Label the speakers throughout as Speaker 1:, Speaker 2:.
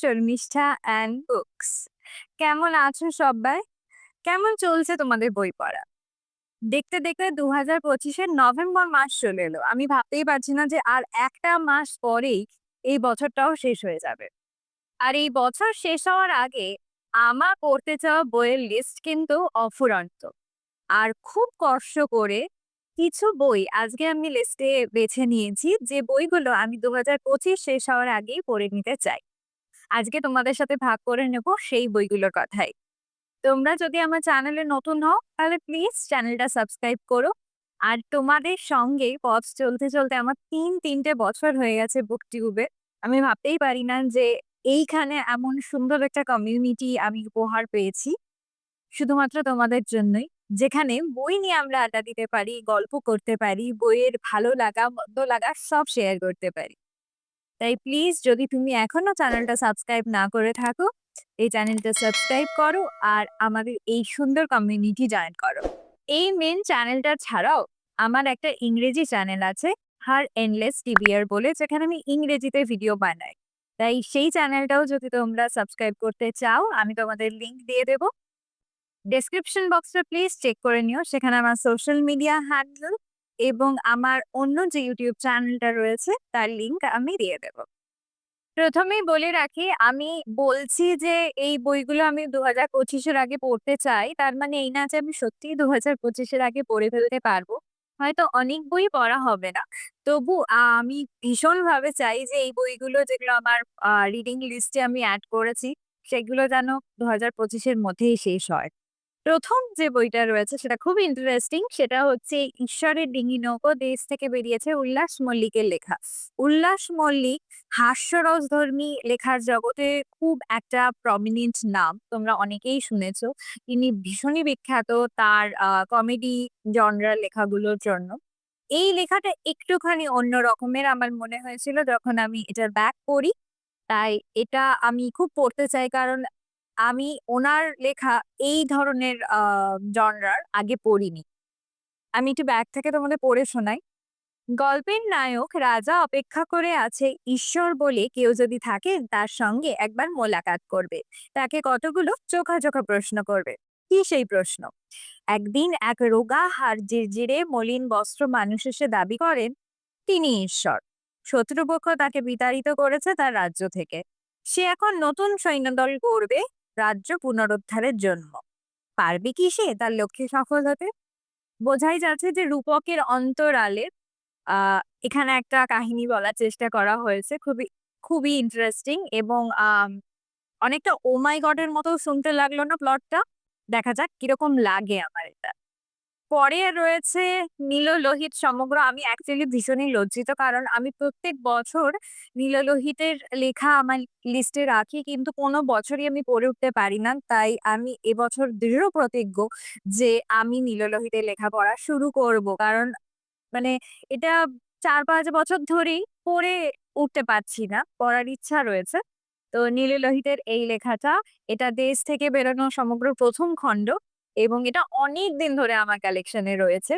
Speaker 1: Sharmistha and books কেমন আছো সবাই কেমন চলছে তোমাদের বই পড়া? দেখতে দেখতে দু হাজার পঁচিশের নভেম্বর মাস চলে এলো। আমি ভাবতেই পারছি না যে আর একটা মাস পরেই এই বছরটাও শেষ হয়ে যাবে। আর এই বছর শেষ হওয়ার আগে আমার পড়তে চাওয়া বইয়ের লিস্ট কিন্তু অফুরন্ত। আর খুব কষ্ট করে কিছু বই আজকে আমি লিস্টে বেছে নিয়েছি। যে বইগুলো আমি দু হাজার পঁচিশ শেষ হওয়ার আগেই পড়ে নিতে চাই। আজকে তোমাদের সাথে ভাগ করে নেব সেই বইগুলোর কথাই। তোমরা যদি আমার চ্যানেলে নতুন হও, তাহলে প্লিজ চ্যানেলটা সাবস্ক্রাইব করো। আর তোমাদের সঙ্গে পথ চলতে চলতে আমার তিন, তিনটে বছর হয়ে গেছে বুক টিউবে। আমি ভাবতেই পারি না যে এইখানে এমন সুন্দর একটা কমিউনিটি আমি উপহার পেয়েছি। শুধুমাত্র তোমাদের জন্যই। যেখানে বই নিয়ে আমরা আড্ডা দিতে পারি, গল্প করতে পারি, বইয়ের ভালো লাগা, মন্দ লাগা সব শেয়ার করতে পারি। তাই প্লিজ যদি তুমি এখনও চ্যানেলটা সাবস্ক্রাইব না করে থাকো, এই চ্যানেলটা সাবস্ক্রাইব করো আর আমাদের এই সুন্দর কমিউনিটি জয়েন করো। এই মেন চ্যানেলটা ছাড়াও আমার একটা ইংরেজি চ্যানেল আছে, হার এনলেস টিভিআর বলে, যেখানে আমি ইংরেজিতে ভিডিও বানাই। তাই সেই চ্যানেলটাও যদি তোমরা সাবস্ক্রাইব করতে চাও, আমি তোমাদের লিংক দিয়ে দেব। ডেসক্রিপশন বক্সটা প্লিজ চেক করে নিও, সেখানে আমার সোশ্যাল মিডিয়া হ্যান্ডেল এবং আমার অন্য যে ইউটিউব চ্যানেলটা রয়েছে, তার লিংক আমি দিয়ে দেব। প্রথমেই বলে রাখি, আমি বলছি যে, এই বইগুলো আমি দু হাজার পঁচিশের আগে পড়তে চাই, তার মানে এই না যে আমি সত্যিই দু হাজার পঁচিশের আগে পড়ে ফেলতে পারব, হয়তো অনেক বই পড়া হবে না। তবু আমি ভীষণভাবে চাই যে, এই বইগুলো যেগুলো আমার রিডিং লিস্টে আমি অ্যাড করেছি, সেগুলো যেন দু হাজার পঁচিশের মধ্যেই শেষ হয়। প্রথম যে বইটা রয়েছে সেটা খুব ইন্টারেস্টিং সেটা হচ্ছে ঈশ্বরের ডিঙি নৌকো দেশ থেকে বেরিয়েছে উল্লাস মল্লিকের লেখা। উল্লাস মল্লিক হাস্যরসধর্মী লেখার জগতে খুব একটা প্রমিনেন্ট নাম, তোমরা অনেকেই শুনেছ। তিনি ভীষণই বিখ্যাত তার কমেডি জনরার লেখাগুলোর জন্য। এই লেখাটা একটুখানি অন্য রকমের আমার মনে হয়েছিল যখন আমি এটার ব্যাক পড়ি। তাই এটা আমি খুব পড়তে চাই, কারণ আমি ওনার লেখা এই ধরনের জনরার আগে পড়িনি। আমি একটু ব্যাগ থেকে তোমাদের পড়ে শোনাই। গল্পের নায়ক রাজা অপেক্ষা করে আছে, ঈশ্বর বলে কেউ যদি থাকে, তার সঙ্গে একবার মোলাকাত করবে। তাকে কতগুলো চোখা চোখা প্রশ্ন করবে? কি সেই প্রশ্ন? একদিন এক রোগা হার জিরজিরে মলিন বস্ত্র মানুষ এসে দাবি করেন, তিনি ঈশ্বর। শত্রুপক্ষ তাকে বিতাড়িত করেছে তার রাজ্য থেকে। সে এখন নতুন সৈন্যদল করবে রাজ্য পুনরুদ্ধারের জন্য। পারবে কি সে? তার লক্ষ্যে সফল হতে? বোঝাই যাচ্ছে যে রূপকের অন্তরালের এখানে একটা কাহিনী বলার চেষ্টা করা হয়েছে। খুবই খুবই ইন্টারেস্টিং এবং অনেকটা ওমাই গডের মতো শুনতে লাগল না প্লটটা দেখা যাক কীরকম লাগে আমার এটা। পরে রয়েছে নীললোহিত সমগ্র। আমি অ্যাকচুয়ালি ভীষণই লজ্জিত, কারণ আমি প্রত্যেক বছর নীললোহিতের লেখা আমার লিস্টে রাখি, কিন্তু কোনো বছরই আমি পড়ে উঠতে পারি না। তাই আমি এবছর দৃঢ় প্রতিজ্ঞ যে আমি নীললোহিতের লেখা পড়া শুরু করব। কারণ মানে এটা চার পাঁচ বছর ধরেই পড়ে উঠতে পারছি না, পড়ার ইচ্ছা রয়েছে। তো নীললোহিতের এই লেখাটা, এটা দেশ থেকে বেরোনো সমগ্র প্রথম খণ্ড। এবং এটা অনেক দিন ধরে আমার কালেকশনে রয়েছে।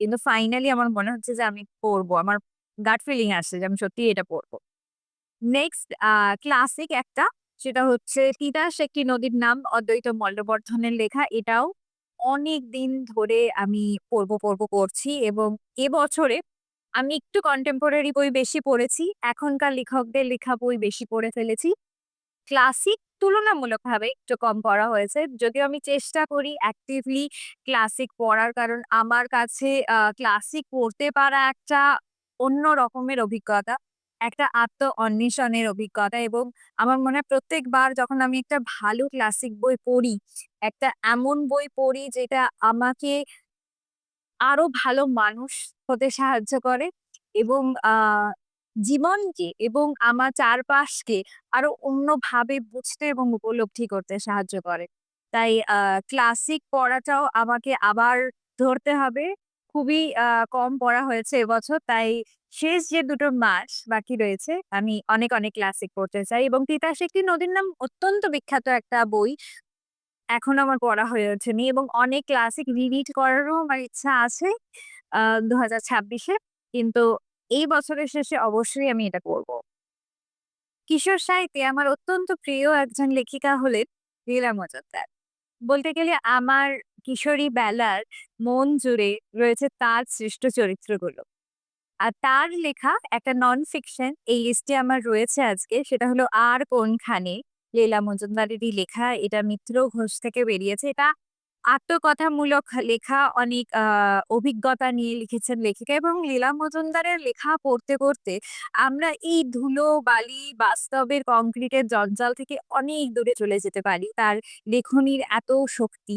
Speaker 1: কিন্তু ফাইনালি আমার মনে হচ্ছে যে আমি পড়ব আমার গাট ফিলিং আসছে যে আমি সত্যি এটা পড়ব নেক্সট ক্লাসিক একটা, সেটা হচ্ছে তিতাস একটি নদীর নাম, অদ্বৈত মল্লবর্ধনের লেখা। এটাও অনেক দিন ধরে আমি পড়ব পড়ব করছি এবং এবছরে আমি একটু কন্টেম্পোরারি বই বেশি পড়েছি। এখনকার লেখকদের লেখা বই বেশি পড়ে ফেলেছি। ক্লাসিক তুলনামূলকভাবে একটু কম পড়া হয়েছে। যদিও আমি চেষ্টা করি অ্যাক্টিভলি ক্লাসিক পড়ার। কারণ আমার কাছে ক্লাসিক পড়তে পারা একটা অন্য রকমের অভিজ্ঞতা, একটা আত্ম অন্বেষণের অভিজ্ঞতা এবং আমার মনে হয় প্রত্যেকবার যখন আমি একটা ভালো ক্লাসিক বই পড়ি, একটা এমন বই পড়ি যেটা আমাকে আরও ভালো মানুষ হতে সাহায্য করে এবং জীবনকে এবং আমার চারপাশকে আরও অন্যভাবে বুঝতে এবং উপলব্ধি করতে সাহায্য করে। তাই ক্লাসিক পড়াটাও আমাকে আবার ধরতে হবে। খুবই কম পড়া হয়েছে এবছর, তাই শেষ যে দুটো মাস বাকি রয়েছে, আমি অনেক অনেক ক্লাসিক পড়তে চাই এবং তিতাস একটি নদীর নাম অত্যন্ত বিখ্যাত একটা বই। এখন আমার পড়া হয়ে ওঠেনি এবং অনেক ক্লাসিক রিডিট করারও আমার ইচ্ছা আছে আহ দু হাজার ছাব্বিশে। কিন্তু এই বছরের শেষে অবশ্যই আমি এটা করব কিশোর সাহিত্যে আমার অত্যন্ত প্রিয় একজন লেখিকা হলেন লীলা মজুমদার। বলতে গেলে আমার কিশোরী বেলার মন জুড়ে রয়েছে তার সৃষ্ট চরিত্রগুলো। আর তার লেখা একটা নন ফিকশন এই লিস্টে আমার রয়েছে আজকে, সেটা হলো 'আর কোনখানে' লীলা মজুমদারেরই লেখা। এটা মিত্র ঘোষ থেকে বেরিয়েছে। এটা আত্মকথামূলক লেখা অনেক আহ, অভিজ্ঞতা নিয়ে লিখেছেন লেখিকা এবং লীলা মজুমদারের লেখা পড়তে, পড়তে আমরা এই ধুলো, বালি, বাস্তবের কংক্রিটের জঞ্জাল থেকে অনেক দূরে চলে যেতে পারি। তার লেখনীর এত শক্তি।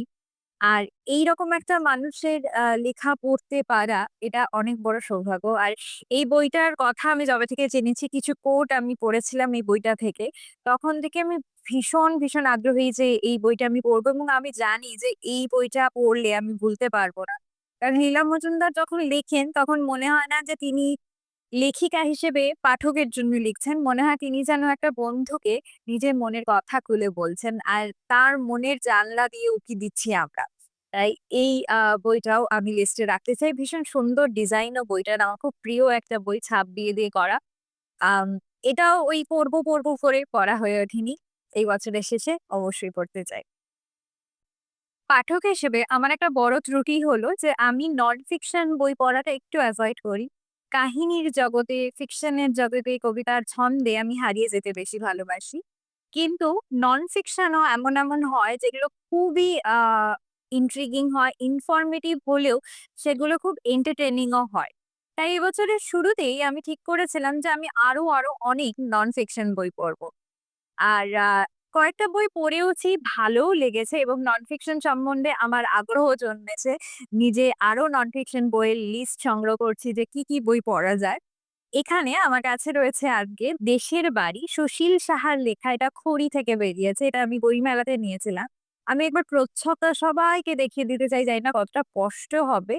Speaker 1: আর এইরকম একটা মানুষের আ লেখা পড়তে পারা এটা অনেক বড় সৌভাগ্য। আর এই বইটার কথা আমি যবে থেকে জেনেছি কিছু কোট আমি পড়েছিলাম এই বইটা থেকে। তখন থেকে আমি ভীষণ, ভীষণ আগ্রহী যে এই বইটা আমি পড়ব এবং আমি জানি যে এই বইটা পড়লে আমি ভুলতে পারব না। কারণ লীলা মজুমদার যখন লেখেন তখন মনে হয় না যে তিনি লেখিকা হিসেবে পাঠকের জন্য লিখছেন। মনে হয় তিনি যেন একটা বন্ধুকে নিজের মনের কথা খুলে বলছেন। আর তার মনের জানলা দিয়ে উঁকি দিচ্ছি আমরা। তাই এই বইটাও আমি লিস্টে রাখতে চাই। ভীষণ সুন্দর ডিজাইনও বইটার। আমার খুব প্রিয় একটা বই ছাপ দিয়ে, দিয়ে করা। এটাও ওই পড়ব, পড়ব করে পড়া হয়ে ওঠেনি। এই বছরের শেষে অবশ্যই পড়তে চাই। পাঠক হিসেবে আমার একটা বড় ত্রুটি হলো যে আমি নন ফিকশন বই পড়াটা একটু এভয়েড করি। কাহিনীর জগতে, ফিকশনের জগতে, কবিতার ছন্দে আমি হারিয়ে যেতে বেশি ভালোবাসি। কিন্তু নন ফিকশনও এমন, এমন হয় যেগুলো খুবই ইন্ট্রিগিং হয়, ইনফরমেটিভ হলেও সেগুলো খুব এন্টারটেইনিং ও হয়। তাই এবছরের শুরুতেই আমি ঠিক করেছিলাম যে আমি আরও, আরও অনেক নন ফিকশন বই পড়ব। আর কয়েকটা বই পড়েওছি, ভালোও লেগেছে এবং নন ফিকশন সম্বন্ধে আমার আগ্রহ জন্মেছে। নিজে আরও নন ফিকশন বইয়ের লিস্ট সংগ্রহ করছি যে কি, কি বই পড়া যায়। এখানে আমার কাছে রয়েছে আজকে 'দেশের বাড়ি' সুশীল সাহার লেখা। এটা খড়ি থেকে বেরিয়েছে। এটা আমি বইমেলাতে নিয়েছিলাম। আমি একবার প্রচ্ছদটা সবাইকে দেখিয়ে দিতে চাই, জানি না কতটা স্পষ্ট হবে।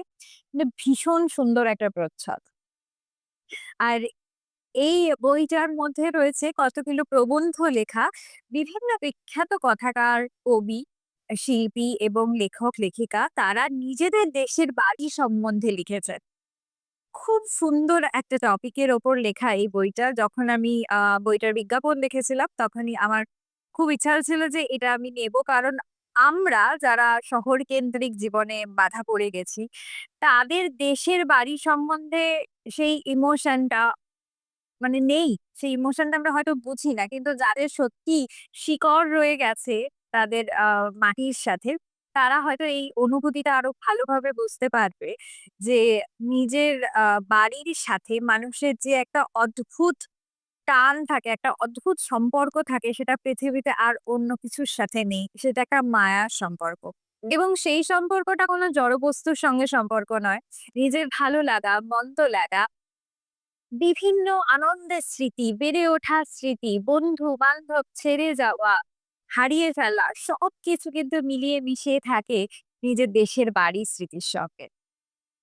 Speaker 1: মানে ভীষণ সুন্দর একটা প্রচ্ছদ। আর এই বইটার মধ্যে রয়েছে কতগুলো প্রবন্ধ লেখা। বিভিন্ন বিখ্যাত কথাকার, কবি, শিল্পী এবং লেখক-লেখিকা তারা নিজেদের দেশের বাড়ি সম্বন্ধে লিখেছেন। খুব সুন্দর একটা টপিকের ওপর লেখা এই বইটা। যখন আমি বইটার বিজ্ঞাপন দেখেছিলাম তখনই আমার খুব ইচ্ছা হচ্ছিল যে এটা আমি নেব। কারণ আমরা যারা শহর কেন্দ্রিক জীবনে বাঁধা পড়ে গেছি, তাদের দেশের বাড়ি সম্বন্ধে সেই ইমোশনটা মানে নেই। সেই ইমোশনটা আমরা হয়তো বুঝি না। কিন্তু যাদের সত্যি শিকড় রয়ে গেছে তাদের আ মাটির সাথে, তারা হয়তো এই অনুভূতিটা আরও ভালোভাবে বুঝতে পারবে। যে নিজের বাড়ির সাথে মানুষের যে একটা অদ্ভুত টান থাকে, একটা অদ্ভুত সম্পর্ক থাকে সেটা পৃথিবীতে আর অন্য কিছুর সাথে নেই। সেটা একটা মায়ার সম্পর্ক। এবং সেই সম্পর্কটা কোনো জড়বস্তুর সঙ্গে সম্পর্ক নয়। নিজের ভালো লাগা, মন্দ লাগা বিভিন্ন আনন্দের স্মৃতি, বেড়ে ওঠার স্মৃতি, বন্ধু-বান্ধব ছেড়ে যাওয়া, হারিয়ে ফেলা সবকিছু কিন্তু মিলিয়ে মিশিয়ে থাকে নিজের দেশের বাড়ির স্মৃতির সঙ্গে।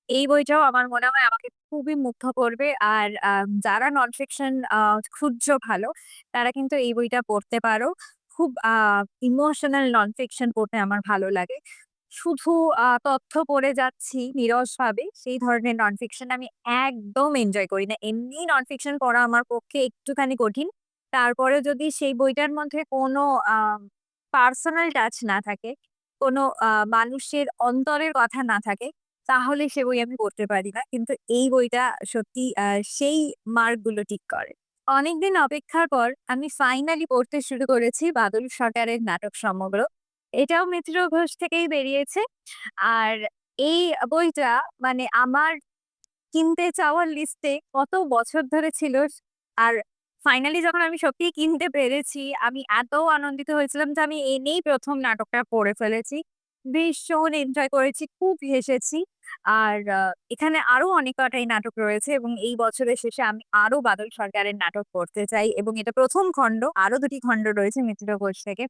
Speaker 1: এই বইটাও আমার মনে হয় আমাকে খুবই মুগ্ধ করবে। আর আ যারা নন ফিকশন খুঁজছো ভালো, তারা কিন্তু এই বইটা পড়তে পারো। খুব আ ইমোশনাল নন ফিকশন পড়তে আমার ভালো লাগে। শুধু তথ্য পড়ে যাচ্ছি নিরসভাবে, সেই ধরনের নন ফিকশন আমি একদম এনজয় করি না। এমনিই নন ফিকশন পড়া আমার পক্ষে একটুখানি কঠিন। তারপরে যদি সেই বইটার মধ্যে কোনো পার্সোনাল টাচ না থাকে, কোনো মানুষের অন্তরের কথা না থাকে, তাহলে সে বই আমি পড়তে পারি না। কিন্তু এই বইটা সত্যি সেই মার্কগুলো ঠিক করে। অনেকদিন অপেক্ষার পর আমি ফাইনালি পড়তে শুরু করেছি বাদল সরকারের নাটক সমগ্র। এটাও মিত্র ঘোষ থেকেই বেরিয়েছে। আর এই বইটা মানে আমার কিনতে চাওয়ার লিস্টে কত বছর ধরে ছিল। আর ফাইনালি যখন আমি সত্যিই কিনতে পেরেছি, আমি এত আনন্দিত হয়েছিলাম যে আমি এনেই প্রথম নাটকটা পড়ে ফেলেছি। ভীষণ এনজয় করেছি, খুব হেসেছি। আর এখানে আরও অনেক কটাই নাটক রয়েছে এবং এই বছরের শেষে আমি আরও বাদল সরকারের নাটক করতে চাই এবং এটা প্রথম খণ্ড। আরও ২ টি খণ্ড রয়েছে মিত্র ঘোষ থেকে।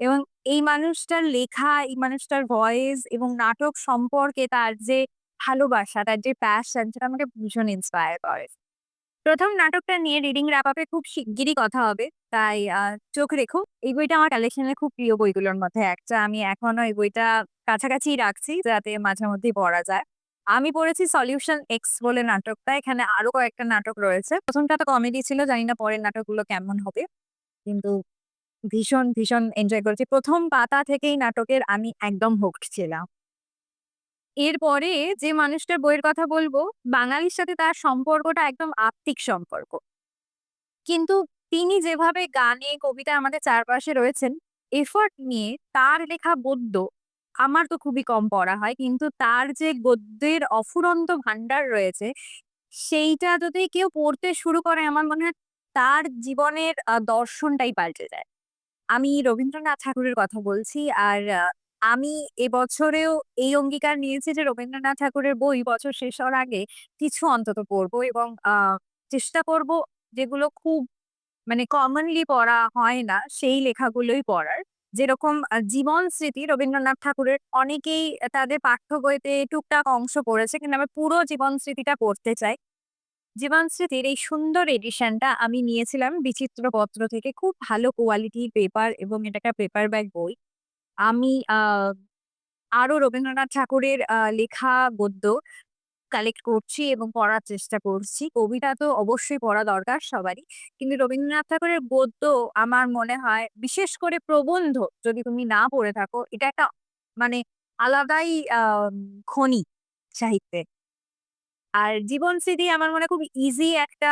Speaker 1: এবং এই মানুষটার লেখা, এই মানুষটার ভয়েস এবং নাটক সম্পর্কে তার যে ভালোবাসা, তার যে প্যাশন সেটা আমাকে ভীষণ ইন্সপায়ার করে। ১ম নাটকটা নিয়ে রিডিং র‍্যাপ আপে খুব শিগগিরই কথা হবে। তাই চোখ রেখো। এই বইটা আমার কালেকশন এর খুব প্রিয় বইগুলোর মধ্যে একটা। আমি এখনও এই বইটা কাছাকাছি রাখছি যাতে মাঝে মধ্যেই পড়া যায়। আমি পড়েছি 'সলিউশন এক্স' বলে নাটকটা। এখানে আরও কয়েকটা নাটক রয়েছে। প্রথমটা তো কমেডি ছিল। জানি না পরের নাটকগুলো কেমন হবে। কিন্তু ভীষণ, ভীষণ এনজয় করেছি। প্রথম পাতা থেকেই নাটকের আমি একদম hooked ছিলাম। এরপরে যে মানুষটার বইয়ের কথা বলব বাঙালির সাথে তার সম্পর্কটা একদম আত্মিক সম্পর্ক। কিন্তু তিনি যেভাবে গানে, কবিতায় আমাদের চারপাশে রয়েছেন, এফোর্ট নিয়ে তার লেখা গদ্য আমার তো খুবই কম পড়া হয়। কিন্তু তার যে গদ্যের অফুরন্ত ভান্ডার রয়েছে, সেইটা যদি কেউ পড়তে শুরু করে আমার মনে হয় তার জীবনের দর্শনটাই পাল্টে যায়। আমি রবীন্দ্রনাথ ঠাকুরের কথা বলছি। আর আমি এবছরেও এই অঙ্গীকার নিয়েছি যে, রবীন্দ্রনাথ ঠাকুরের বই বছর শেষ হওয়ার আগে কিছু অন্তত পড়ব এবং, আ চেষ্টা করব যেগুলো খুব মানে কমনলি পড়া হয় না, সেই লেখাগুলোই পড়ার। যেরকম জীবন স্মৃতি রবীন্দ্রনাথ ঠাকুরের অনেকেই তাদের পাঠ্য বইতে টুকটাক অংশ পড়েছে। কিন্তু আমি পুরো জীবন স্মৃতিটা পড়তে চাই। জীবন স্মৃতির এই সুন্দর এডিশনটা আমি নিয়েছিলাম বিচিত্র পত্র থেকে। খুব ভালো কোয়ালিটির পেপার এবং এটা একটা পেপার ব্যাক বই। আমি আ আরও রবীন্দ্রনাথ ঠাকুরের লেখা গদ্য কালেক্ট করছি এবং পড়ার চেষ্টা করছি। কবিতা তো অবশ্যই পড়া দরকার সবারই। কিন্তু রবীন্দ্রনাথ ঠাকুরের গদ্য আমার মনে হয় বিশেষ করে প্রবন্ধ যদি তুমি না পড়ে থাকো, এটা একটা মানে আলাদাই আহ খনি সাহিত্যে। আর জীবন স্মৃতি আমার মনে খুব ইজি একটা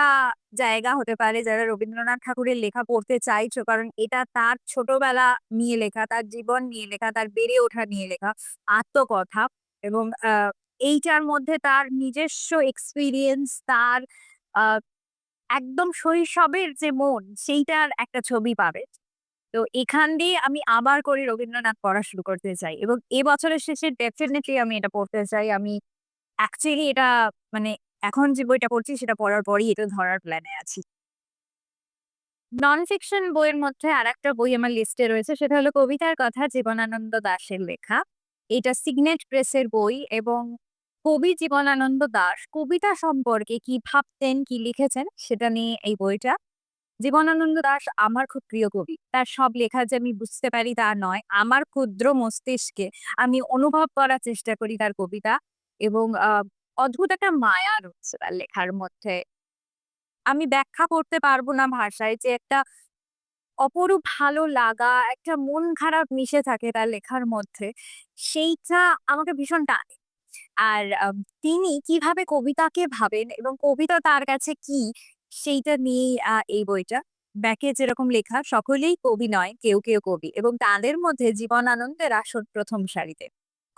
Speaker 1: জায়গা হতে পারে যারা রবীন্দ্রনাথ ঠাকুরের লেখা পড়তে চাইছো। কারণ এটা তার ছোটবেলা নিয়ে লেখা, তার জীবন নিয়ে লেখা, তার বেড়ে ওঠা নিয়ে লেখা, আত্মকথা এবং এইটার মধ্যে তার নিজস্ব এক্সপিরিয়েন্স তার একদম শৈশবের যে মন সেইটার একটা ছবি পাবে। তো এখান দিয়ে আমি আবার করে রবীন্দ্রনাথ পড়া শুরু করতে চাই এবং এবছরের শেষে ডেফিনেটলি আমি এটা পড়তে চাই। আমি অ্যাকচুয়ালি এটা মানে এখন যে বইটা পড়ছি সেটা পড়ার পরই এটা ধরার প্ল্যানে আছি। নন ফিকশন বইয়ের মধ্যে আরেকটা বই আমার লিস্টে রয়েছে সেটা হলো কবিতার কথা জীবনানন্দ দাশের লেখা। এটা সিগনেট প্রেসের বই এবং কবি জীবনানন্দ দাশ কবিতা সম্পর্কে কি ভাবতেন, কি লিখেছেন সেটা নিয়ে এই বইটা। জীবনানন্দ দাশ আমার খুব প্রিয় কবি। তার সব লেখা যে আমি বুঝতে পারি তা নয়। আমার ক্ষুদ্র মস্তিষ্কে আমি অনুভব করার চেষ্টা করি তার কবিতা এবং অদ্ভুত একটা মায়া রয়েছে তার লেখার মধ্যে। আমি ব্যাখ্যা করতে পারব না ভাষায় যে একটা অপরূপ ভালো লাগা, একটা মন খারাপ মিশে থাকে তার লেখার মধ্যে। সেইটা আমাকে ভীষণ টানে। আর তিনি কীভাবে কবিতাকে ভাবেন এবং কবিতা তার কাছে কি সেইটা নিয়েই এই বইটা। ব্যাকে যেরকম লেখা সকলেই কবি নয়, কেউ, কেউ কবি এবং তাদের মধ্যে জীবনানন্দের আসন ১ম সারিতে।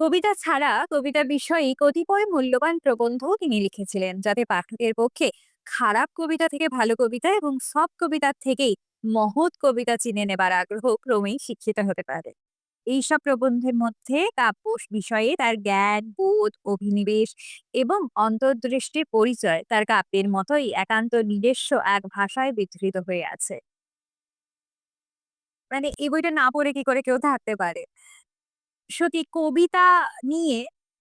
Speaker 1: কবিতা ছাড়া কবিতা বিষয়ে কতিপয় মূল্যবান প্রবন্ধও তিনি লিখেছিলেন যাতে পাঠকের পক্ষে খারাপ কবিতা থেকে ভালো কবিতা এবং সব কবিতার থেকেই মহৎ কবিতা চিনে নেবার আগ্রহ ক্রমেই শিক্ষিত হতে পারে। এইসব প্রবন্ধের মধ্যে কাব্য বিষয়ে তার জ্ঞান, বোধ, অভিনিবেশ এবং অন্তর্দৃষ্টির পরিচয় তার কাব্যের মতোই একান্ত নিজস্ব এক ভাষায় বিধৃত হয়ে আছে। মানে এই বইটা না পড়ে কি করে কেউ থাকতে পারে? সত্যি কবিতা নিয়ে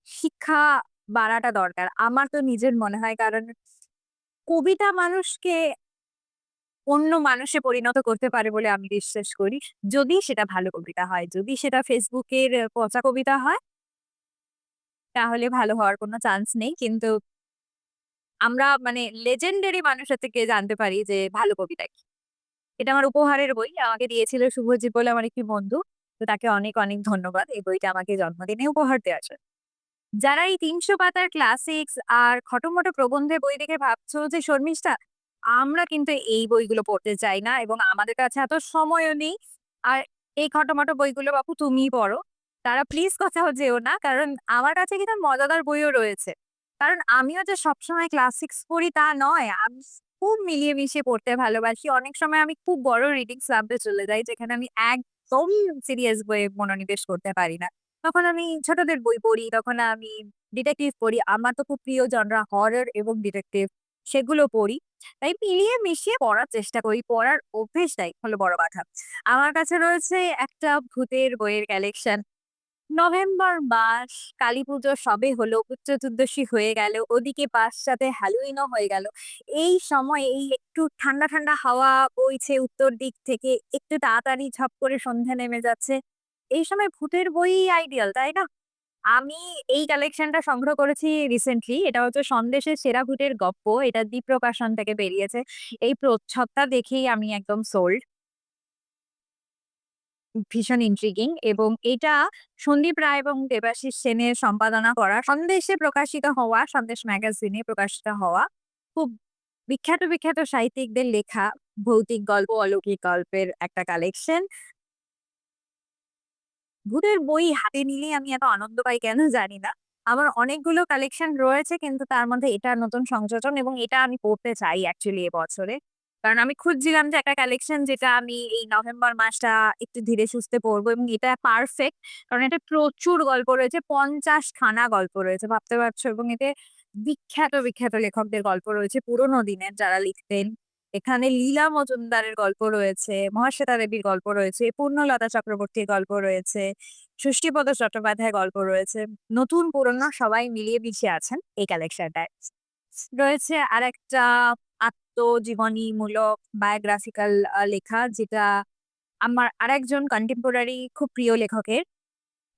Speaker 1: শিক্ষা বাড়াটা দরকার। আমার তো নিজের মনে হয় কারণ কবিতা মানুষকে অন্য মানুষে পরিণত করতে পারে বলে আমি বিশ্বাস করি। যদি সেটা ভালো কবিতা হয়। যদি সেটা ফেসবুকের পচা কবিতা হয়, তাহলে ভালো হওয়ার কোনো চান্স নেই। কিন্তু আমরা মানে legendary মানুষের থেকে জানতে পারি যে ভালো কবিতা কি। এটা আমার উপহারের বই। আমাকে দিয়েছিল শুভজিৎ বলে আমার একটি বন্ধু। তো তাকে অনেক, অনেক ধন্যবাদ এই বইটা আমাকে জন্মদিনে উপহার দেওয়ার জন্য। যারা এই ৩০০ পাতার ক্লাসিক্স আর খটোমটো প্রবন্ধের বই দেখে ভাবছ যে শর্মিষ্ঠা, আমরা কিন্তু এই বইগুলো পড়তে চাই না এবং আমাদের কাছে এত সময়ও নেই। আর এই খটোমটো বইগুলো বাপু তুমিই পড়ো। তারা প্লিজ কোথাও যেও না। কারণ আমার কাছে কিন্তু মজাদার বইও রয়েছে। কারণ আমিও যে সবসময় ক্লাসিক্স পড়ি তা নয়। আমি খুব মিলিয়ে মিশিয়ে পড়তে ভালোবাসি। অনেক সময় আমি খুব বড় রিডিং এ চলে যাই যেখানে আমি একদম সিরিয়াস বইয়ে মনোনিবেশ করতে পারি না। তখন আমি ছোটদের বই পড়ি, তখন আমি ডিটেকটিভ পড়ি। আমার তো খুব প্রিয় জনরা হরর এবং ডিটেকটিভ সেগুলো পড়ি। তাই মিলিয়ে মিশিয়ে পড়ার চেষ্টা করি। পড়ার অভ্যেসটাই হলো বড় কথা। আমার কাছে রয়েছে একটা ভূতের বইয়ের কালেকশন। নভেম্বর মাস, কালীপুজো সবে হলো, চতুর্দশী হয়ে গেল, ওদিকে পাশ্চাতে হ্যালোইনও হয়ে গেল। এই সময়ে এই একটু ঠান্ডা, ঠান্ডা হাওয়া বইছে উত্তর দিক থেকে, একটু তাড়াতাড়ি ঝপ করে সন্ধ্যা নেমে যাচ্ছে। এই সময় ভূতের বই আইডিয়াল, তাই না? আমি এই কালেকশনটা সংগ্রহ করেছি রিসেন্টলি। এটা হচ্ছে 'সন্দেশের সেরা ভূতের গপ্প'। এটা দ্বীপ প্রকাশন থেকে বেরিয়েছে। এই প্রচ্ছদটা দেখেই আমি একদম সোল্ড। ভীষণ ইন্ট্রিগিং এবং এটা সন্দীপ রায় এবং দেবাশিস সেনের সম্পাদনা করা, সন্দেশে প্রকাশিত হওয়া, সন্দেশ ম্যাগাজিনে প্রকাশিত হওয়া, খুব বিখ্যাত বিখ্যাত সাহিত্যিকদের লেখা, ভৌতিক গল্প, অলৌকিক গল্পের একটা কালেকশন ভূতের বই হাতে নিলেই আমি এত আনন্দ পাই কেন জানি না। আমার অনেকগুলো কালেকশন রয়েছে, কিন্তু তার মধ্যে এটা নতুন সংযোজন এবং এটা আমি পড়তে চাই অ্যাকচুয়ালি এবছরে। কারণ আমি খুঁজছিলাম যে একটা কালেকশন যেটা আমি এই নভেম্বর মাসটা একটু ধীরে সুস্থে পড়ব এবং এটা পারফেক্ট কারণ এটা প্রচুর গল্প রয়েছে পঞ্চাশ খানা গল্প রয়েছে, ভাবতে পারছ? এবং এতে বিখ্যাত বিখ্যাত লেখকদের গল্প রয়েছে, পুরোনো দিনের যারা লিখতেন। এখানে লীলা মজুমদারের গল্প রয়েছে, মহাশ্বেতা দেবীর গল্প রয়েছে, পূর্ণলতা চক্রবর্তীর গল্প রয়েছে ষষ্ঠীপদ চট্টোপাধ্যায়ের গল্প রয়েছে, নতুন পুরনো সবাই মিলিয়ে মিশিয়ে আছেন এই কালেকশনটায় রয়েছে আর একটা আত্মজীবনীমূলক বায়োগ্রাফিক্যাল লেখা যেটা আমার আরেকজন কন্টেম্পোরারি খুব প্রিয় লেখকের।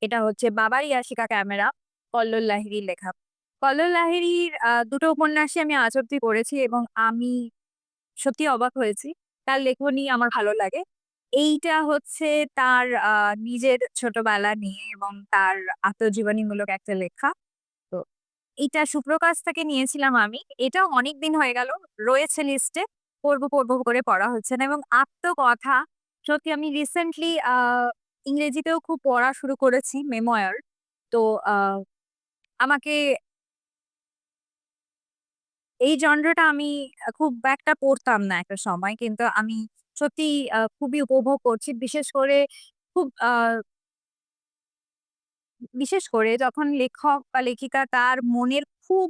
Speaker 1: এটা হচ্ছে বাবারই আশিকা ক্যামেরা কল্লোল লাহিড়ির লেখা। কল্লোল লাহিড়ির আহ, দুটো উপন্যাসই আমি আজ অব্দি পড়েছি এবং আমি সত্যি অবাক হয়েছি। তার লেখনী আমার ভালো লাগে। এইটা হচ্ছে তার নিজের ছোটবেলা নিয়ে এবং তার আত্মজীবনীমূলক একটা লেখা। এটা সুপ্রকাশ থেকে নিয়েছিলাম আমি। এটাও অনেক দিন হয়ে গেল, রয়েছে লিস্টে পড়ব পড়ব করে পড়া হচ্ছে না এবং আত্মকথা, সত্যি আমি রিসেন্টলি ইংরেজিতেও খুব পড়া শুরু করেছি মেমোয়ার তো আমাকে এই জনরাটা আমি খুব একটা পড়তাম না একটা সময়, কিন্তু আমি সত্যি খুবই উপভোগ করছি, বিশেষ করে খুব বিশেষ করে যখন লেখক বা লেখিকা তার মনের খুব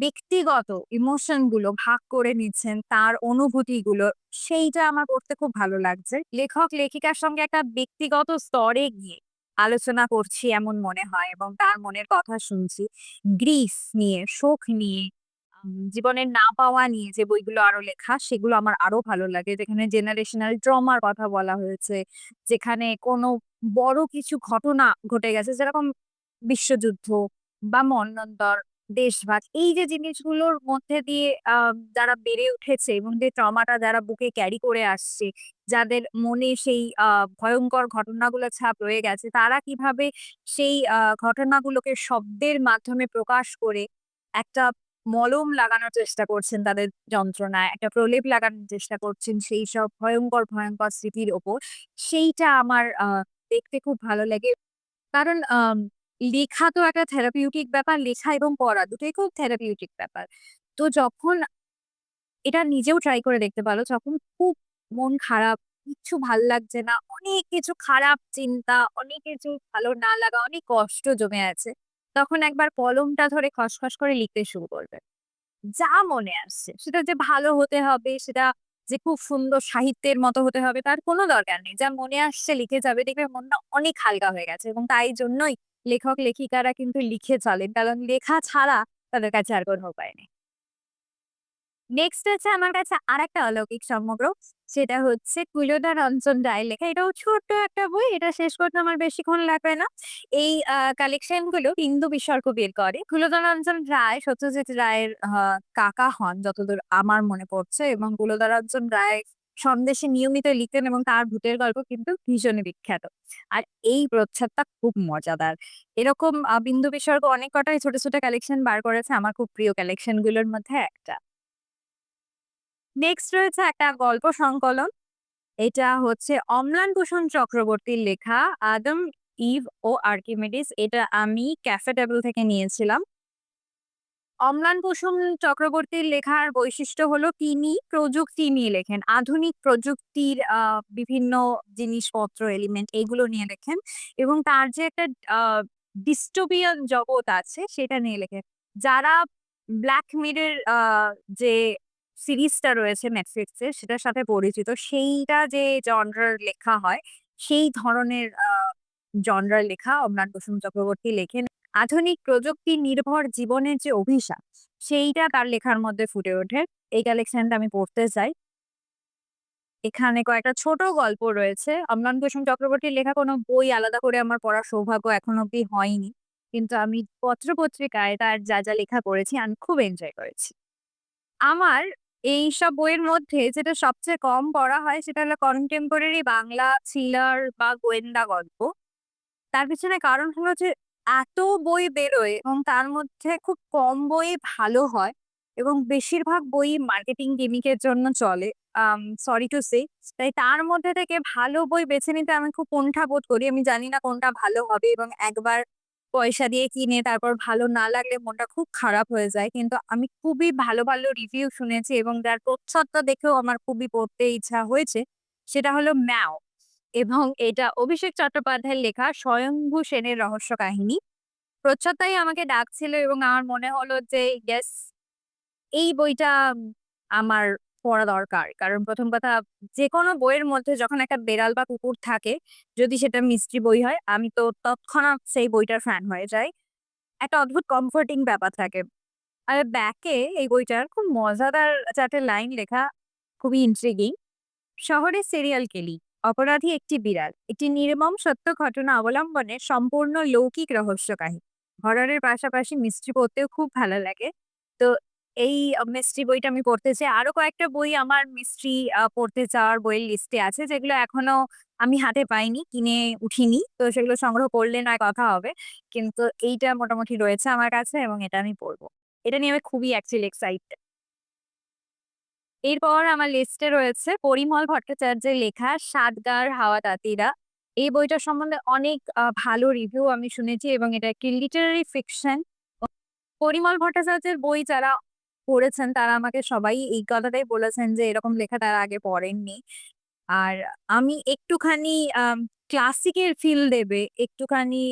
Speaker 1: ব্যক্তিগত ইমোশনগুলো ভাগ করে নিচ্ছেন, তার অনুভূতি গুলো সেইটা আমার পড়তে খুব ভালো লাগছে। লেখক লেখিকার সঙ্গে একটা ব্যক্তিগত স্তরে গিয়ে আলোচনা করছি এমন মনে হয় এবং তার মনের কথা শুনছি। গ্রিস নিয়ে, শোক নিয়ে জীবনের না পাওয়া নিয়ে যে বইগুলো আরও লেখা, সেগুলো আমার আরও ভালো লাগে। যেখানে জেনারেশনাল ট্রমার কথা বলা হয়েছে, যেখানে কোনো বড় কিছু ঘটনা ঘটে গেছে, যেরকম বিশ্বযুদ্ধ বা মন্বন্তর দেশভাগ, এই যে জিনিসগুলোর মধ্যে দিয়ে যারা বেড়ে উঠেছে এবং যে ট্রমাটা যারা বুকে ক্যারি করে আসছে, যাদের মনে সেই ভয়ঙ্কর ঘটনাগুলো ছাপ রয়ে গেছে, তারা কীভাবে সেই ঘটনাগুলোকে শব্দের মাধ্যমে প্রকাশ করে একটা মলম লাগানোর চেষ্টা করছেন তাদের যন্ত্রণায়, একটা প্রলেপ লাগানোর চেষ্টা করছেন সেই সব ভয়ঙ্কর ভয়ঙ্কর স্মৃতির ওপর। সেইটা আমার দেখতে খুব ভালো লাগে। কারণ লেখা তো একটা থেরাপিউটিক ব্যাপার, লেখা এবং পড়া দুটোই খুব থেরাপিউটিক ব্যাপার। তো যখন এটা নিজেও ট্রাই করে দেখতে পারো যখন খুব মন খারাপ, কিচ্ছু ভালো লাগছে না, অনেক কিছু খারাপ চিন্তা, অনেক কিছু ভালো না লাগা, অনেক কষ্ট জমে আছে। তখন একবার কলমটা ধরে খসখস করে লিখতে শুরু করবে। যা মনে আসছে, সেটা যে ভালো হতে হবে, সেটা যে খুব সুন্দর সাহিত্যের মতো হতে হবে, তার কোনো দরকার নেই। যা মনে আসছে লিখে যাবে, দেখবে মনটা অনেক হালকা হয়ে গেছে এবং তাই জন্যই লেখক লেখিকারা কিন্তু লিখে চলেন। কারণ লেখা ছাড়া তাদের কাছে আর কোনো উপায় নেই। নেক্সট আছে আমার কাছে আর একটা অলৌকিক সমগ্র। সেটা হচ্ছে কুলদা রঞ্জন রায় লেখা। এটাও ছোট্ট একটা বই, এটা শেষ করতে আমার বেশিক্ষণ লাগবে না। এই কালেকশনগুলো হিন্দু বিসর্গ বের করে। কুলদা রঞ্জন রায়, সত্যজিৎ রায়ের কাকা হন, যতদূর আমার মনে পড়ছে, এবং কুলদা রঞ্জন রায় সন্দেশে নিয়মিত লিখতেন এবং তার ভূতের গল্প কিন্তু ভীষণ বিখ্যাত। আর এই প্রচ্ছদটা খুব মজাদার। এরকম বিন্দু বিসর্গ অনেক কটাই ছোট ছোট কালেকশন বার করেছে। আমার খুব প্রিয় কালেকশনগুলোর মধ্যে একটা। নেক্সট রয়েছে একটা গল্প সংকলন। এটা হচ্ছে অম্লান ভূষণ চক্রবর্তীর লেখা আদম, ইভ ও আর্কিমেডিস। এটা আমি ক্যাফে টেবিল থেকে নিয়েছিলাম। অম্লান চক্রবর্তীর লেখার বৈশিষ্ট্য হলো তিনি প্রযুক্তি নিয়ে লেখেন। আধুনিক প্রযুক্তির বিভিন্ন জিনিসপত্র এলিমেন্ট এগুলো নিয়ে লেখেন এবং তার যে একটা ডিস্টোপিয়ান জগৎ আছে সেটা নিয়ে লেখেন। যারা ব্ল্যাক মিরের যে সিরিজটা রয়েছে নেটফ্লিক্সে সেটার সাথে পরিচিত। সেইটা যে জনরার লেখা হয়, সেই ধরনের জনরার লেখা অম্লান কুসুম চক্রবর্তী লেখেন। আধুনিক প্রযুক্তি নির্ভর জীবনের যে অভিশাপ, সেইটা তার লেখার মধ্যে ফুটে ওঠে। এই কালেকশনটা আমি পড়তে চাই এখানে কয়েকটা ছোট গল্প রয়েছে। অম্লান কুসুম চক্রবর্তীর লেখা কোনো বই আলাদা করে আমার পড়ার সৌভাগ্য এখন অব্দি হয়নি। কিন্তু আমি পত্র পত্রিকায় তার যা যা লেখা পড়েছি, আমি খুব এনজয় করেছি। আমার এইসব বইয়ের মধ্যে যেটা সবচেয়ে কম পড়া হয় সেটা হলো কন্টেম্পোরারি বাংলা থ্রিলার বা গোয়েন্দা গল্প। তার পিছনে কারণ হলো যে এত বই বেরোয় এবং তার মধ্যে খুব কম বই ভালো হয় এবং বেশিরভাগ বই মার্কেটিং গিমিকের জন্য চলে। সরি টু সে তাই তার মধ্যে থেকে ভালো বই বেছে নিতে আমি খুব কুণ্ঠাবোধ করি। আমি জানি না কোনটা ভালো হবে এবং একবার পয়সা দিয়ে কিনে তারপর ভালো না লাগলে মনটা খুব খারাপ হয়ে যায়। কিন্তু আমি খুবই ভালো, ভালো রিভিউ শুনেছি এবং যার প্রচ্ছদটা দেখেও আমার খুবই পড়তে ইচ্ছা হয়েছে। সেটা হলো 'ম্যাও' এবং এটা অভিষেক চট্টোপাধ্যায়ের লেখা 'স্বয়ম্ভু সেনের রহস্য কাহিনী'। প্রচ্ছদটাই আমাকে ডাকছিল এবং আমার মনে হলো যে ইয়েস এই বইটা আমার পড়া দরকার। কারণ প্রথম কথা যেকোনো বইয়ের মধ্যে যখন একটা বেড়াল বা কুকুর থাকে, যদি সেটা মিস্ট্রি বই হয়, আমি তো তৎক্ষণাৎ সেই বইটার ফ্যান হয়ে যাই। একটা অদ্ভুত কমফোর্টিং ব্যাপার থাকে। আর ব্যাকে এই বইটার খুব মজাদার ৪ টে লাইন লেখা, খুবই ইন্ট্রিগিং। শহরে সিরিয়াল কেলি অপরাধী একটি বিড়াল। একটি নির্মম সত্য ঘটনা অবলম্বনে সম্পূর্ণ লৌকিক রহস্য কাহিনী। হররের পাশাপাশি মিস্ট্রি পড়তেও খুব ভালো লাগে। তো এই মিস্ট্রি বইটা আমি পড়তে চাই। আরও কয়েকটা বই আমার মিস্ট্রি পড়তে চাওয়ার বইয়ের লিস্টে আছে যেগুলো এখনও আমি হাতে পাইনি, কিনে উঠিনি। তো সেগুলো সংগ্রহ করলে নয় কথা হবে। কিন্তু এইটা মোটামুটি রয়েছে আমার কাছে এবং এটা আমি পড়ব এটা নিয়ে আমি খুবই অ্যাকচুয়ালি এক্সাইটেড। এরপর আমার লিস্টে রয়েছে পরিমল ভট্টাচার্যের লেখা 'সাতগার হাওয়া তাঁতিরা'। এই বইটার সম্বন্ধে অনেক ভালো রিভিউ আমি শুনেছি এবং এটা একটি লিটারেরি ফিকশন। পরিমল ভট্টাচার্যের বই যারা পড়েছেন তারা আমাকে সবাই এই কথাটাই বলেছেন যে এরকম লেখা তারা আগে পড়েননি। আর আমি একটুখানি ক্লাসিকের ফিল দেবে, একটুখানি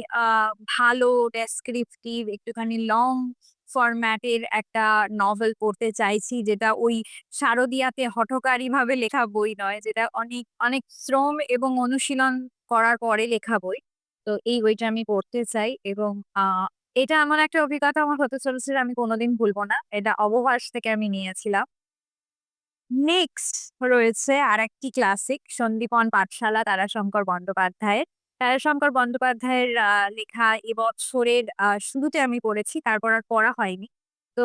Speaker 1: ভালো ডেসক্রিপটিভ, একটুখানি লং ফরম্যাট এর একটা নভেল পড়তে চাইছি যেটা ওই শারদিয়াতে হঠকারী ভাবে লেখা বই নয়। যেটা অনেক, অনেক শ্রম এবং অনুশীলন করার পরে লেখা বই। তো এই বইটা আমি পড়তে চাই এবং এটা এমন একটা অভিজ্ঞতা আমার হতে চলেছে আমি কোনোদিন ভুলবো না। এটা অবভাস থেকে আমি নিয়েছিলাম। নেক্সট রয়েছে আরেকটি ক্লাসিক সন্দীপন পাঠশালা তারাশঙ্কর বন্দ্যোপাধ্যায়ের। তারাশঙ্কর বন্দ্যোপাধ্যায়ের লেখা এবছরের শুরুতে আমি পড়েছি, তারপর আর পড়া হয়নি। তো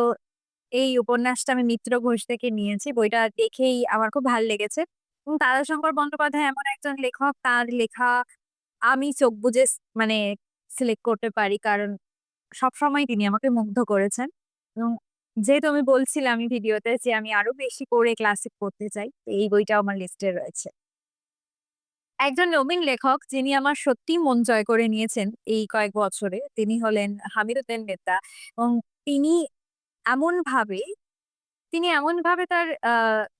Speaker 1: এই উপন্যাসটা আমি মিত্র ঘোষ থেকে নিয়েছি। বইটা দেখেই আমার খুব ভালো লেগেছে এবং তারাশঙ্কর বন্দ্যোপাধ্যায় এমন একজন লেখক তার লেখা আমি চোখ স মানে সিলেক্ট করতে পারি। কারণ সবসময় তিনি আমাকে মুগ্ধ করেছেন এবং যেহেতু আমি বলছিলামই ভিডিওতে যে আমি আরও বেশি করে ক্লাসিক পড়তে চাই। এই বইটাও আমার লিস্টে রয়েছে। একজন নবীন লেখক যিনি আমার সত্যিই মন জয় করে নিয়েছেন এই কয়েক বছরে, তিনি হলেন হামিদুদ্দিন নেতা এবং তিনি এমনভাবে তিনি এমনভাবে তার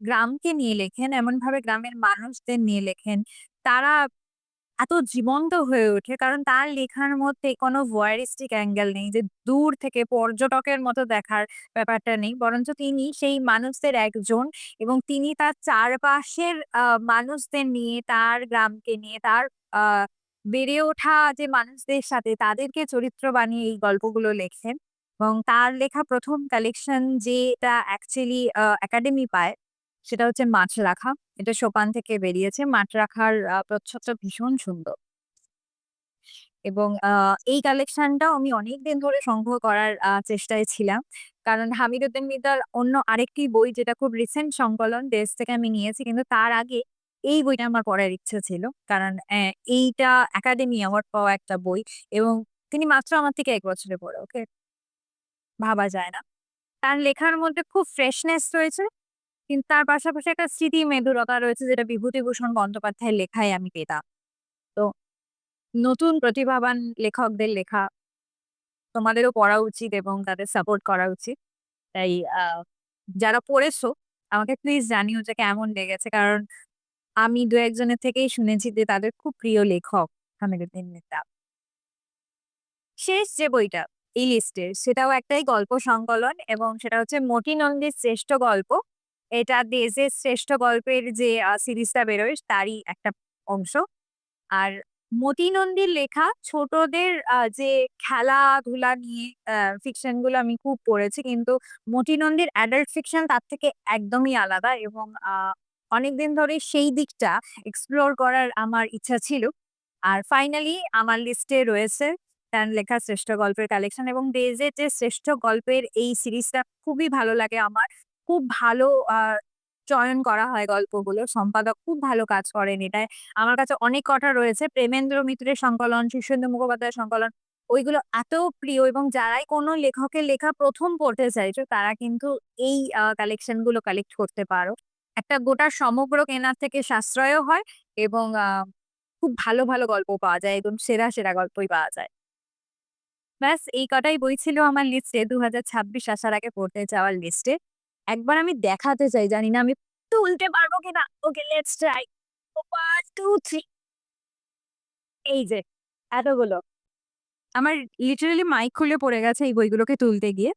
Speaker 1: গ্রামকে নিয়ে লেখেন, এমনভাবে গ্রামের মানুষদের নিয়ে লেখেন। তারা এত জীবন্ত হয়ে ওঠে কারণ তার লেখার মধ্যে কোনো ভয়ারিস্টিক অ্যাঙ্গেল নেই যে দূর থেকে পর্যটকের মতো দেখার ব্যাপারটা নেই। বরঞ্চ তিনি সেই মানুষদের একজন এবং তিনি তার চারপাশের মানুষদের নিয়ে, তার গ্রামকে নিয়ে, তার বেড়ে ওঠা যে মানুষদের সাথে তাদেরকে চরিত্র বানিয়ে এই গল্পগুলো লেখেন এবং তার লেখা প্রথম কালেকশন যেটা অ্যাকচুয়ালি একাডেমি পায় সেটা হচ্ছে মাছ রাখা এটা সোপান থেকে বেরিয়েছে। 'মাছরাখা'র আ, প্রচ্ছদটা ভীষণ সুন্দর। এবং এই কালেকশনটাও আমি অনেকদিন ধরে সংগ্রহ করার চেষ্টায় ছিলাম। কারণ হামিদুদ্দিন মিতার অন্য আরেকটি বই যেটা খুব রিসেন্ট সংকলন, দেশ থেকে আমি নিয়েছি। কিন্তু তার আগে এই বইটা আমার পড়ার ইচ্ছে ছিল। কারণ এইটা একাডেমি অ্যাওয়ার্ড পাওয়া একটা বই এবং তিনি মাত্র আমার থেকে এক বছরে পড়ে, ওকে? ভাবা যায় না। তার লেখার মধ্যে খুব ফ্রেশনেস রয়েছে। কিন্তু তার পাশাপাশি একটা স্মৃতি মেধুরতা রয়েছে যেটা বিভূতিভূষণ বন্দ্যোপাধ্যায়ের লেখায় আমি পেতাম। তো নতুন প্রতিভাবান লেখকদের লেখা তোমাদেরও পড়া উচিত এবং তাদের সাপোর্ট করা উচিত। তাই যারা পড়েছো, আমাকে প্লিজ জানিও যে কেমন লেগেছে। কারণ আমি দু একজনের থেকেই শুনেছি যে তাদের খুব প্রিয় লেখক হামিদুদ্দিন নেতা। শেষ যে বইটা, এই লিস্টের সেটাও একটাই গল্প সংকলন এবং সেটা হচ্ছে মতি নন্দীর শ্রেষ্ঠ গল্প। এটা দেশের শ্রেষ্ঠ গল্পের যে সিরিজটা বেরোয় তারই একটা অংশ। আর মতি নন্দীর লেখা ছোটদের যে খেলাধুলা নিয়ে ফিকশনগুলো আমি খুব পড়েছি। কিন্তু মতি নন্দীর অ্যাডাল্ট ফিকশন তার থেকে একদমই আলাদা এবং অনেকদিন ধরে সেই দিকটা এক্সপ্লোর করার আমার ইচ্ছা ছিল। আর ফাইনালি আমার লিস্টে রয়েছে তার লেখা শ্রেষ্ঠ গল্পের কালেকশন এবং ডেজের যে শ্রেষ্ঠ গল্পের এই সিরিজটা খুবই ভালো লাগে আমার। খুব ভালো চয়ন করা হয় গল্পগুলো। সম্পাদক খুব ভালো কাজ করেন এটায়। আমার কাছে অনেক কটা রয়েছে। প্রেমেন্দ্র মিত্রের সংকলন, শীর্ষেন্দু মুখোপাধ্যায়ের সংকলন ওইগুলো এত প্রিয় এবং যারাই কোনো লেখকের লেখা প্রথম পড়তে চাইছো তারা কিন্তু এই কালেকশনগুলো কালেক্ট করতে পারো। একটা গোটা সমগ্র কেনার থেকে সাশ্রয়ও হয় এবং খুব ভালো, ভালো গল্প পাওয়া যায়। একদম সেরা, সেরা গল্পই পাওয়া যায়। ব্যাস এই কটাই বই ছিল আমার লিস্টে ২০২৬ আসার আগে পড়তে চাওয়ার লিস্টে। একবার আমি দেখাতে চাই, জানি না আমি তুলতে পারব কিনা। Okay let's try. 1, 2, 3 এই যে এতগুলো। আমার লিটারেলি মাইক খুলে পড়ে গেছে এই বইগুলোকে তুলতে গিয়ে।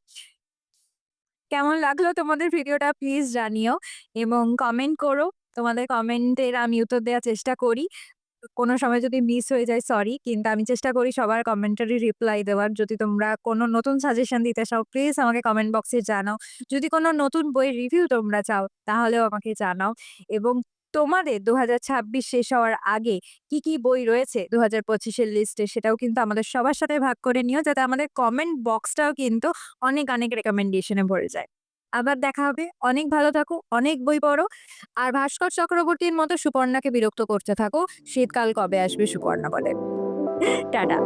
Speaker 1: কেমন লাগল তোমাদের ভিডিওটা প্লিজ জানিও এবং কমেন্ট করো। তোমাদের কমেন্টের আমি উত্তর দেওয়ার চেষ্টা করি। কোনো সময় যদি মিস হয়ে যায় সরি। কিন্তু আমি চেষ্টা করি সবার কমেন্টারি রিপ্লাই দেওয়ার। যদি তোমরা কোনো নতুন সাজেশন দিতে চাও প্লিজ আমাকে কমেন্ট বক্সে জানাও। যদি কোনো নতুন বইয়ের রিভিউ তোমরা চাও তাহলেও আমাকে জানাও এবং তোমাদের ২০২৬ শেষ হওয়ার আগে কি, কি বই রয়েছে ২০২৫ পঁচিশের লিস্টে সেটাও কিন্তু আমাদের সবার সাথে ভাগ করে নিও যাতে আমাদের কমেন্ট বক্সটাও কিন্তু অনেক, অনেক রেকমেন্ডেশনে ভরে যায়। আবার দেখা হবে। অনেক ভালো থাকো, অনেক বই পড়ো। আর ভাস্কর চক্রবর্তীর মতো সুপর্ণাকে বিরক্ত করতে থাকো। শীতকাল কবে আসবে সুপর্ণা বলে। টাটা।